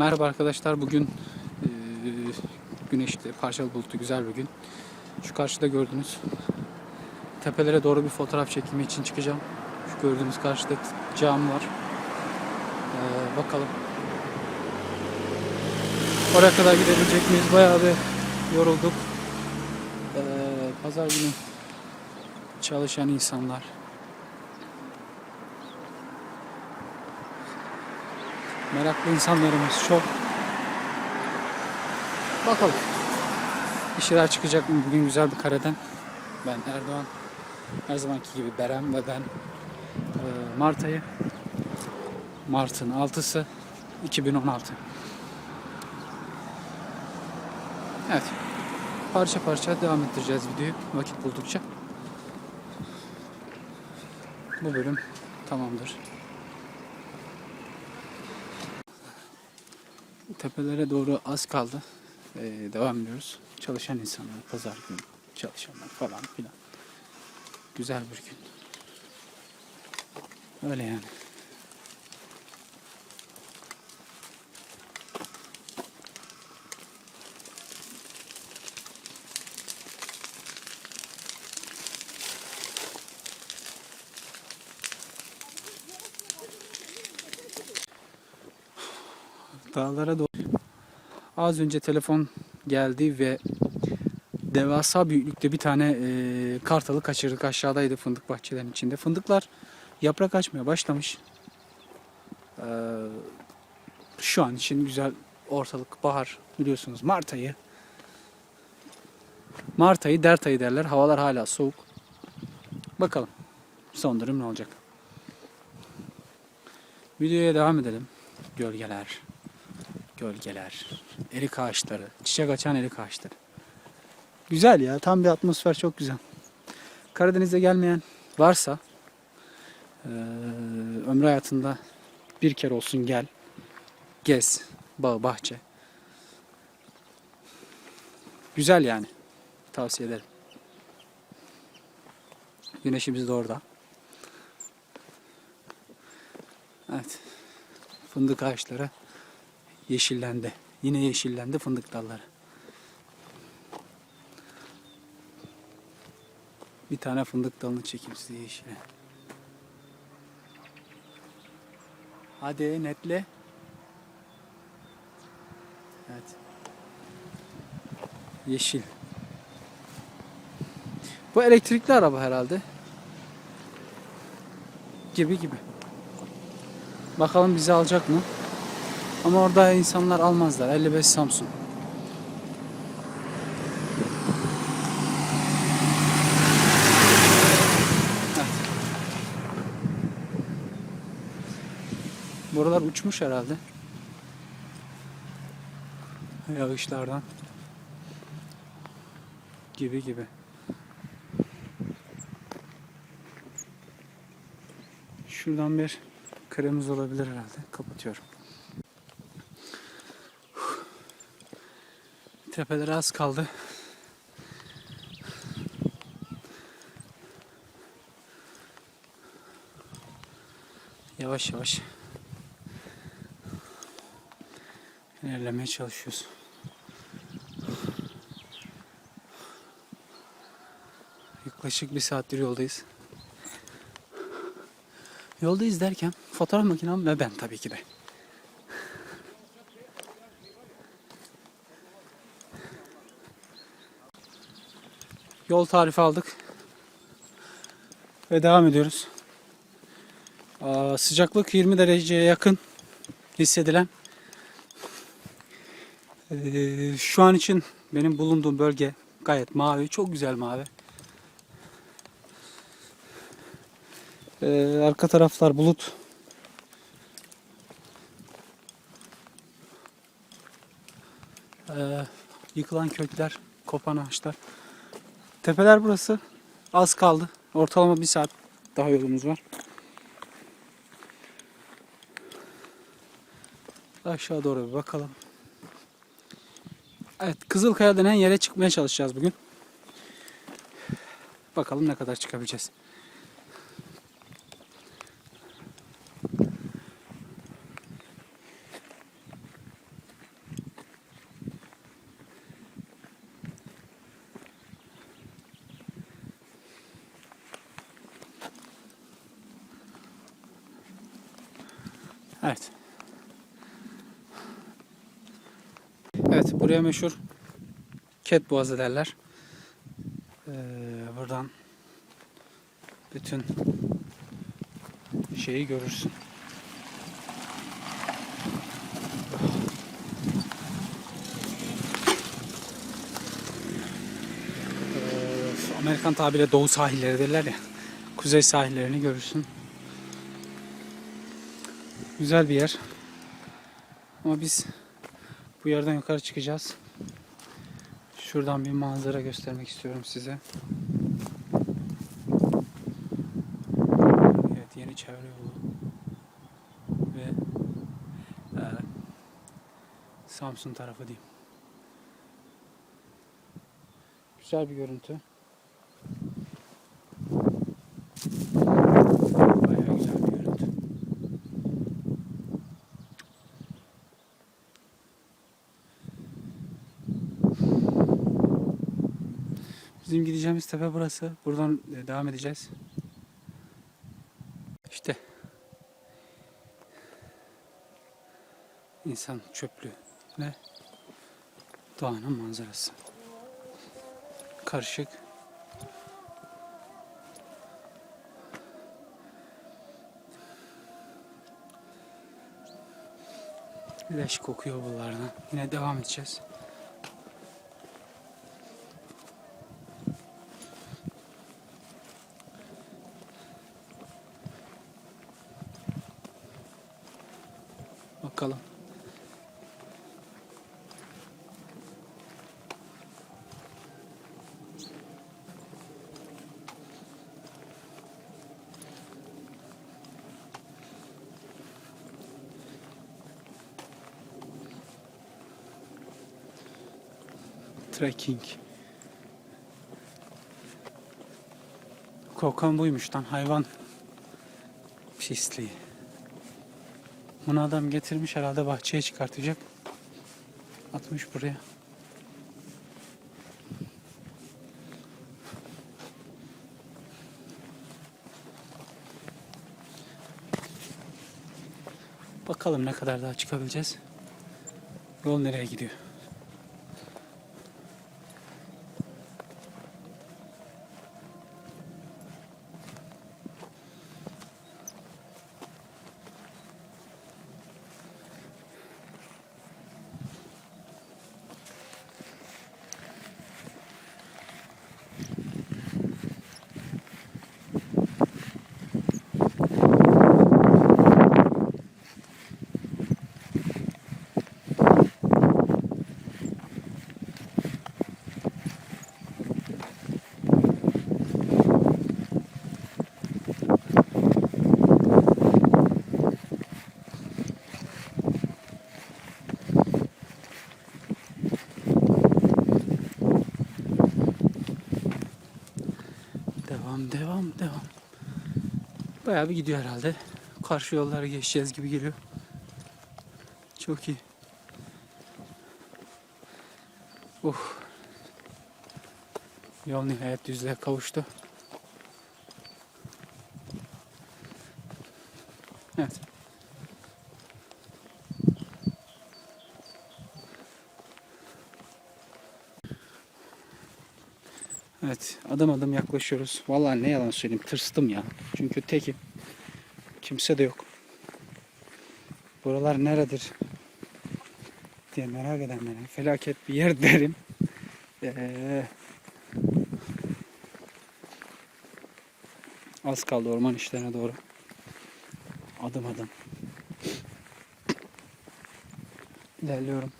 Merhaba arkadaşlar. Bugün eee, güneşli, parçalı bulutlu güzel bir gün. Şu karşıda gördüğünüz tepelere doğru bir fotoğraf çekimi için çıkacağım. Şu gördüğünüz karşıda cami var. Eee, bakalım. Oraya kadar gidebilecek miyiz? Bayağı bir yorulduk. Eee, Pazar günü çalışan insanlar. Meraklı insanlarımız çok. Bakalım. Bir şeyler çıkacak mı bugün güzel bir kareden? Ben Erdoğan. Her zamanki gibi Berem ve ben eee, Mart ayı. Mart'ın 6'sı 2016. Evet. Parça parça devam ettireceğiz videoyu vakit buldukça. Bu bölüm tamamdır. Tepelere doğru az kaldı. Ee, devam ediyoruz. Çalışan insanlar, pazar günü çalışanlar falan filan. Güzel bir gün. Öyle yani. Dağlara doğru. Az önce telefon geldi ve devasa büyüklükte bir tane e, kartalı kaçırdık. Aşağıdaydı fındık bahçelerinin içinde. Fındıklar yaprak açmaya başlamış. Ee, şu an için güzel ortalık bahar biliyorsunuz Mart ayı. Mart ayı dert ayı derler. Havalar hala soğuk. Bakalım son durum ne olacak. Videoya devam edelim. Gölgeler gölgeler, erik ağaçları, çiçek açan erik ağaçları. Güzel ya, tam bir atmosfer çok güzel. Karadeniz'e gelmeyen varsa eee ömrü hayatında bir kere olsun gel, gez, bağ, bahçe. Güzel yani, tavsiye ederim. Güneşimiz de orada. Evet, fındık ağaçları yeşillendi. Yine yeşillendi fındık dalları. Bir tane fındık dalını çekeyim size yeşile. Hadi netle. Evet. Yeşil. Bu elektrikli araba herhalde. Gibi gibi. Bakalım bizi alacak mı? Ama orada insanlar almazlar. 55 Samsung. Evet. Buralar uçmuş herhalde. Yağışlardan. Gibi gibi. Şuradan bir kremiz olabilir herhalde. Kapatıyorum. Tepelere az kaldı. Yavaş yavaş ilerlemeye çalışıyoruz. Yaklaşık bir saattir yoldayız. Yoldayız derken fotoğraf makinem ve ben tabii ki de. Yol tarifi aldık. Ve devam ediyoruz. Aa, sıcaklık 20 dereceye yakın hissedilen. Ee, şu an için benim bulunduğum bölge gayet mavi. Çok güzel mavi. Ee, arka taraflar bulut. Ee, yıkılan kökler, kopan ağaçlar. Tepeler burası. Az kaldı. Ortalama bir saat daha yolumuz var. Aşağı doğru bir bakalım. Evet, Kızılkaya denen yere çıkmaya çalışacağız bugün. Bakalım ne kadar çıkabileceğiz. Evet. Evet buraya meşhur Ket Boğazı derler. Ee, buradan bütün şeyi görürsün. Amerikan tabiriyle doğu sahilleri derler ya. Kuzey sahillerini görürsün. Güzel bir yer. Ama biz bu yerden yukarı çıkacağız. Şuradan bir manzara göstermek istiyorum size. Evet yeni çevre yolu. Ve e, Samsun tarafı diyeyim. Güzel bir görüntü. Bayağı güzel bir görüntü. Bizim gideceğimiz tepe burası. Buradan e, devam edeceğiz. İşte insan çöplüğü ve doğanın manzarası. Karışık. Leş kokuyor buralardan. Yine devam edeceğiz. Bakalım. Trekking. Kokan buymuş lan hayvan pisliği. Bunu adam getirmiş herhalde bahçeye çıkartacak. Atmış buraya. Bakalım ne kadar daha çıkabileceğiz. Yol nereye gidiyor? Devam, devam, devam. Bayağı bir gidiyor herhalde. Karşı yolları geçeceğiz gibi geliyor. Çok iyi. Uf. Yol nihayet düzlüğe kavuştu. Evet. Evet, adım adım yaklaşıyoruz. Vallahi ne yalan söyleyeyim, tırstım ya. Çünkü tekim. Kimse de yok. Buralar neredir? diye merak edenlere felaket bir yer derim. Ee, az kaldı orman işlerine doğru. Adım adım. İlerliyorum.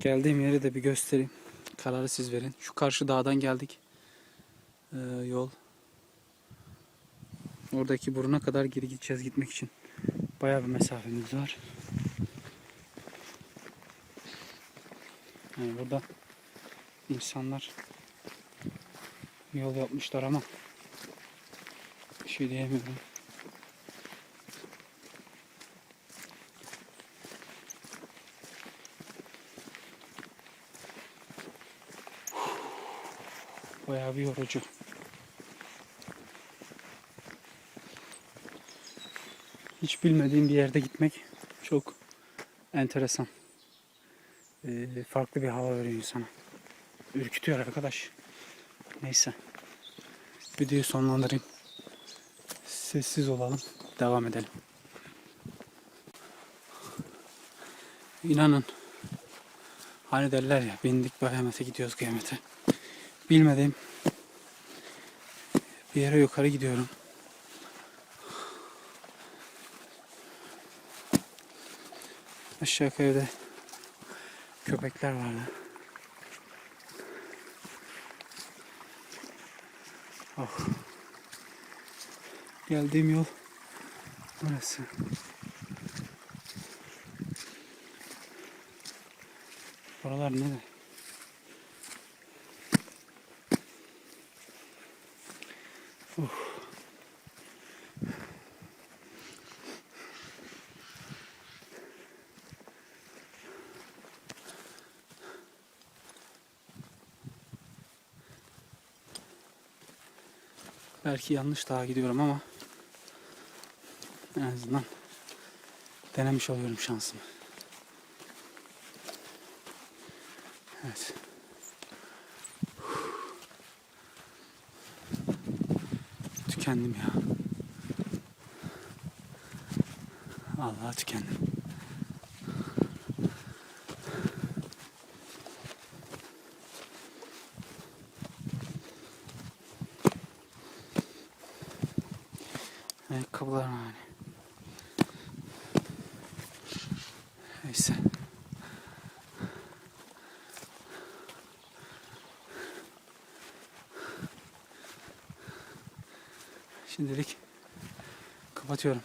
Geldiğim yeri de bir göstereyim. Kararı siz verin. Şu karşı dağdan geldik. Ee, yol. Oradaki buruna kadar geri gideceğiz gitmek için. Bayağı bir mesafemiz var. Yani burada insanlar yol yapmışlar ama bir şey diyemiyorum. Bayağı bir yorucu. hiç bilmediğim bir yerde gitmek çok enteresan. Ee, farklı bir hava veriyor insana. Ürkütüyor arkadaş. Neyse. Videoyu sonlandırayım. Sessiz olalım. Devam edelim. İnanın. Hani derler ya bindik kıyamete gidiyoruz kıyamete. Bilmediğim bir yere yukarı gidiyorum. Aşağı evde köpekler vardı. Oh. Geldiğim yol burası. Buralar nere? Belki yanlış daha gidiyorum ama en azından denemiş oluyorum şansımı. Evet. Tükendim ya. Allah tükendim. Ayakkabılar yani. Neyse. Şimdilik kapatıyorum.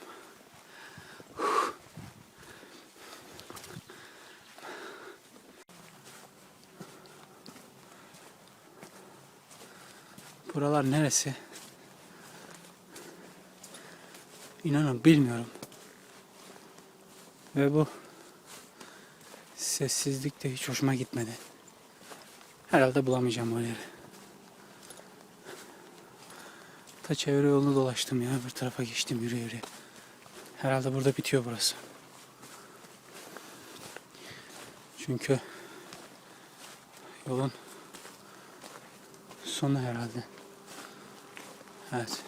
Buralar neresi? İnanın bilmiyorum. Ve bu sessizlik de hiç hoşuma gitmedi. Herhalde bulamayacağım o yeri. Ta çevre yolunu dolaştım ya. Bir tarafa geçtim yürü yürü. Herhalde burada bitiyor burası. Çünkü yolun sonu herhalde. Evet.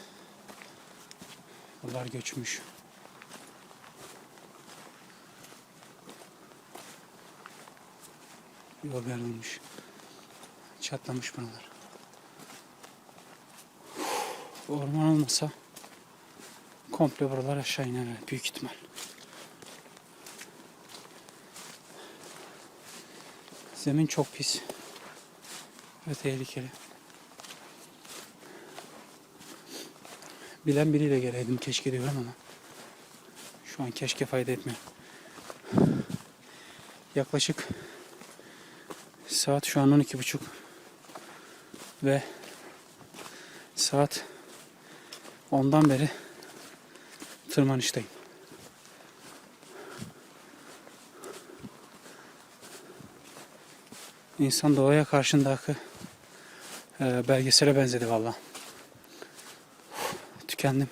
Yollar göçmüş. Yol yarılmış. Çatlamış buralar. Orman olmasa komple buralar aşağı iner büyük ihtimal. Zemin çok pis ve tehlikeli. Bilen biriyle geleydim keşke diyorum ama şu an keşke fayda etmiyor. Yaklaşık saat şu an 12.30 ve saat ondan beri tırmanıştayım. İnsan doğaya karşındaki e, belgesele benzedi valla. Tükendim.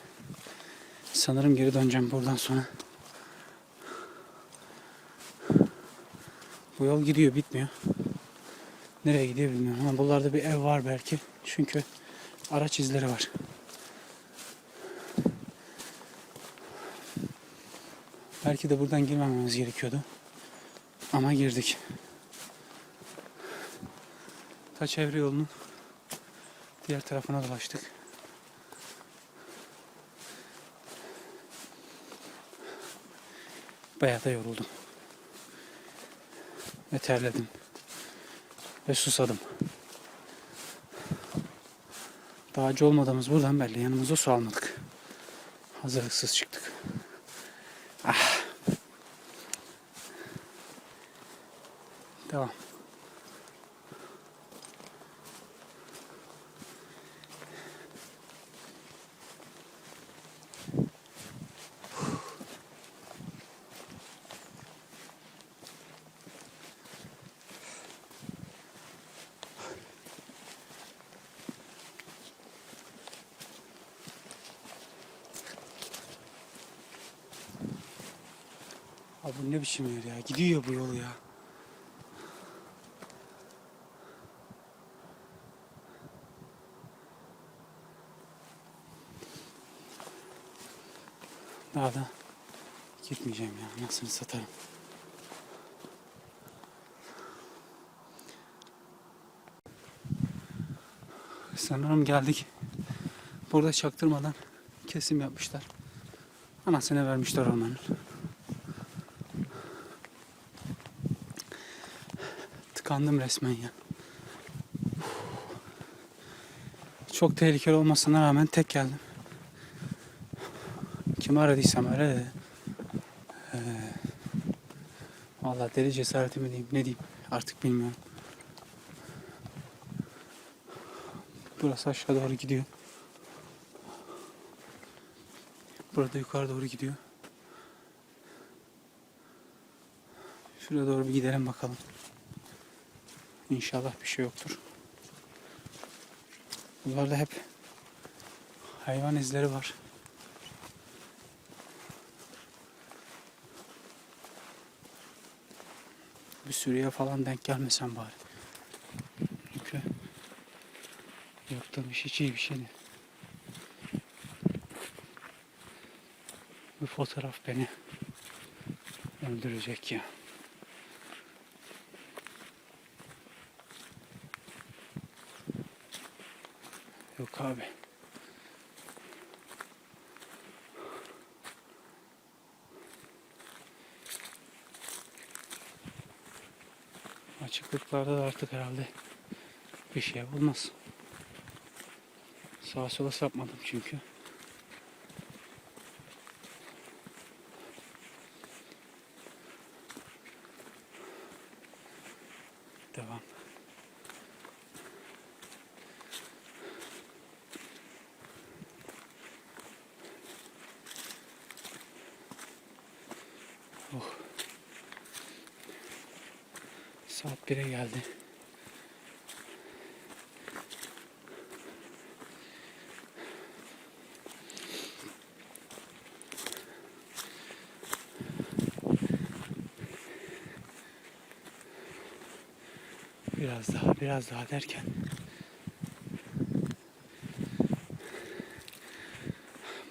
Sanırım geri döneceğim buradan sonra. Bu yol gidiyor bitmiyor. Nereye gidiyor bilmiyorum ama buralarda bir ev var belki. Çünkü araç izleri var. Belki de buradan girmememiz gerekiyordu. Ama girdik. Ta çevre yolunun diğer tarafına dolaştık. Bayağı da yoruldum. Ve terledim. Ve susadım. Dağcı olmadığımız buradan belli. Yanımıza su almadık. Hazırlıksız çıktık. Devam. Abi ne biçim yer ya? Gidiyor ya bu yolu ya. Daha da gitmeyeceğim ya. Nasıl satarım. Sanırım geldik. Burada çaktırmadan kesim yapmışlar. Anasını vermişler ormanın. Tıkandım resmen ya. Çok tehlikeli olmasına rağmen tek geldim. Kimi aradıysam öyle de. Ee, Vallahi deli cesareti diyeyim ne diyeyim artık bilmiyorum. Burası aşağı doğru gidiyor. Burada yukarı doğru gidiyor. Şuraya doğru bir gidelim bakalım. İnşallah bir şey yoktur. Buralarda hep hayvan izleri var. Bir sürüye falan denk gelmesem bari. Çünkü yaptığım iş hiç iyi bir şey değil. Bu fotoğraf beni öldürecek ya. Yok abi. Açıklıklarda da artık herhalde bir şey olmaz. Sağa sola sapmadım çünkü. Devam. Oh. 1'e geldi. Biraz daha, biraz daha derken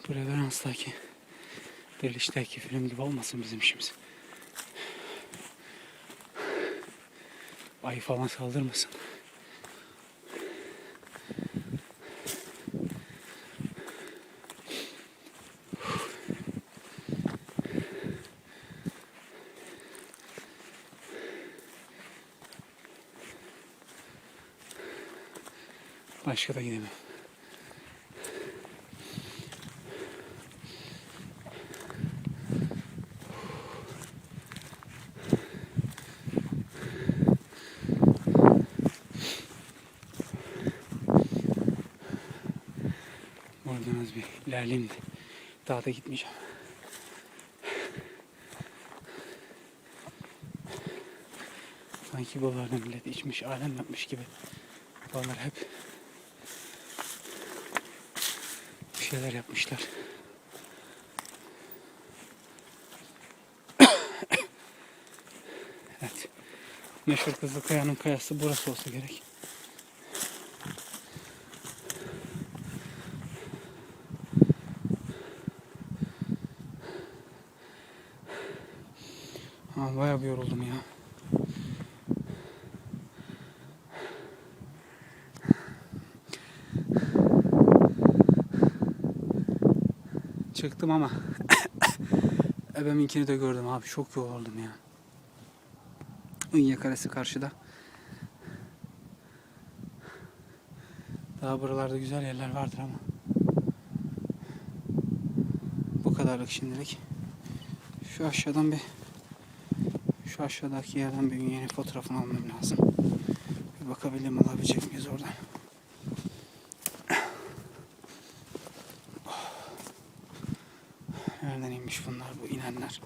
bu reveranstaki Dirilişteki film gibi olmasın bizim işimiz. Ayı falan saldırmasın. Başka da gidemem. Oradan az bir ilerleyeyim de daha da gitmeyeceğim. Sanki buralarda millet içmiş, alem yapmış gibi. Buralar hep bir şeyler yapmışlar. evet. Meşhur Kızıl Kaya'nın kayası burası olsa gerek. Ama bayağı bir yoruldum ya. Çıktım ama ebeminkini de gördüm abi. Çok yoruldum ya. Ünye Kalesi karşıda. Daha buralarda güzel yerler vardır ama. Bu kadarlık şimdilik. Şu aşağıdan bir şu aşağıdaki yerden bir yeni fotoğrafını almam lazım. Bir bakabildim alabilecek miyiz oradan. Nereden inmiş bunlar bu inenler?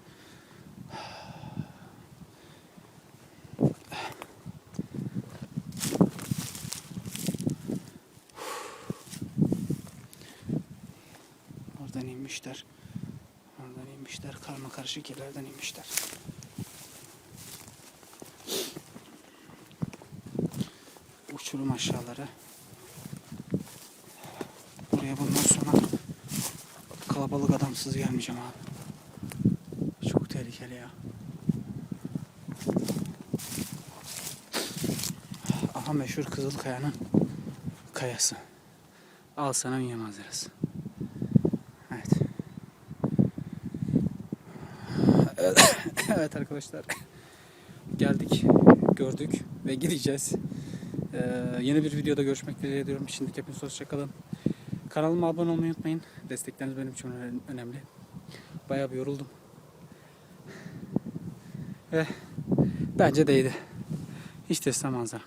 Oradan inmişler. Oradan inmişler. Karma karışık yerlerden inmişler. Uçurum aşağıları. Buraya bundan sonra adamsız gelmeyeceğim abi. Çok tehlikeli ya. Aha meşhur Kızılkaya'nın kayası. Al sana Ünye manzarası. Evet. evet arkadaşlar. Geldik, gördük ve gideceğiz. Ee, yeni bir videoda görüşmek dileğiyle diyorum. Şimdilik hepiniz hoşçakalın. Kanalıma abone olmayı unutmayın. Destekleriniz benim için öne- önemli. Bayağı bir yoruldum. Ve bence değdi. İşte size manzara.